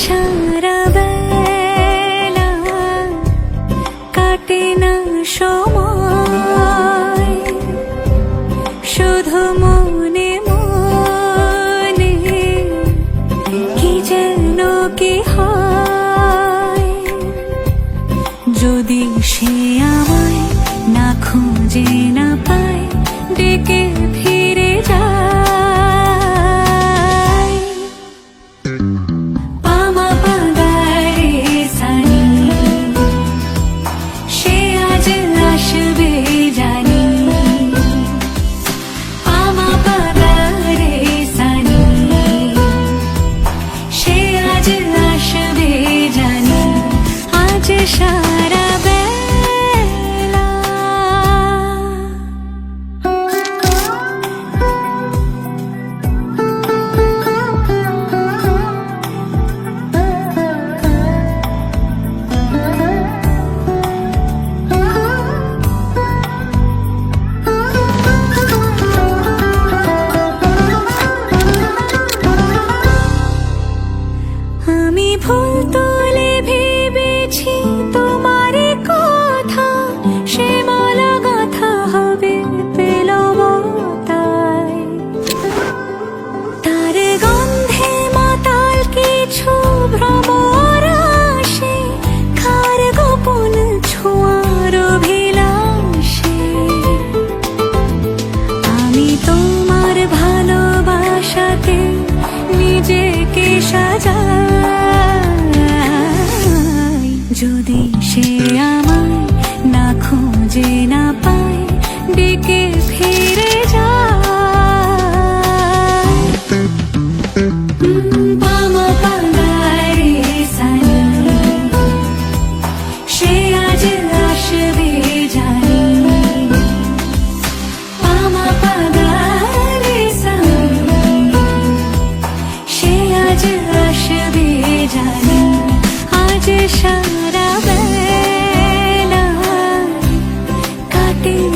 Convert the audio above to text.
সারা কাটে না সময়। শুধু মনে কি যেন যদি সে আমায় না খুঁজে না পায়, ডেকে সে আমায় না খোঁজে না পায়, ডেকে ফিরে যায়। সে আজ আসবে যায়। পামা পাগারে সে আজ আসবে যায়। আজ সারা ti.